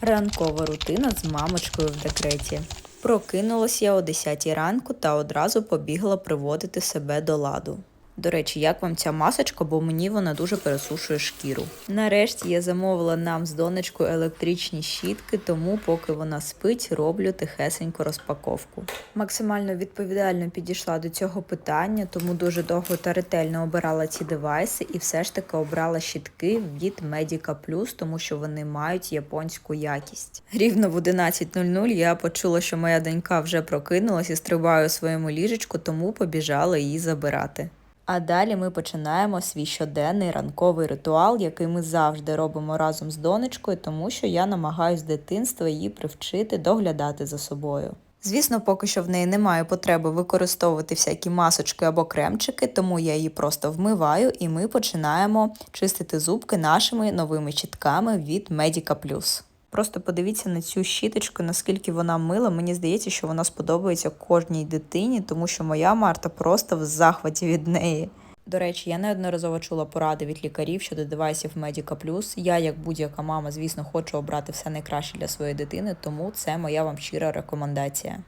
Ранкова рутина з мамочкою в декреті. Прокинулась я о 10 ранку та одразу побігла приводити себе до ладу. До речі, як вам ця масочка, бо мені вона дуже пересушує шкіру. Нарешті я замовила нам з донечкою електричні щітки, тому поки вона спить, роблю тихесенько розпаковку. Максимально відповідально підійшла до цього питання, тому дуже довго та ретельно обирала ці девайси і все ж таки обрала щітки від Medica Plus, тому що вони мають японську якість. Рівно в 11.00 я почула, що моя донька вже прокинулась і стрибає у своєму ліжечку, тому побіжала її забирати. А далі ми починаємо свій щоденний ранковий ритуал, який ми завжди робимо разом з донечкою, тому що я намагаюсь з дитинства її привчити доглядати за собою. Звісно, поки що в неї немає потреби використовувати всякі масочки або кремчики, тому я її просто вмиваю і ми починаємо чистити зубки нашими новими щітками від Medica Plus. Просто подивіться на цю щіточку, наскільки вона мила. Мені здається, що вона сподобається кожній дитині, тому що моя Марта просто в захваті від неї. До речі, я неодноразово чула поради від лікарів щодо девайсів Medica Plus. Я, як будь-яка мама, звісно, хочу обрати все найкраще для своєї дитини, тому це моя вам щира рекомендація.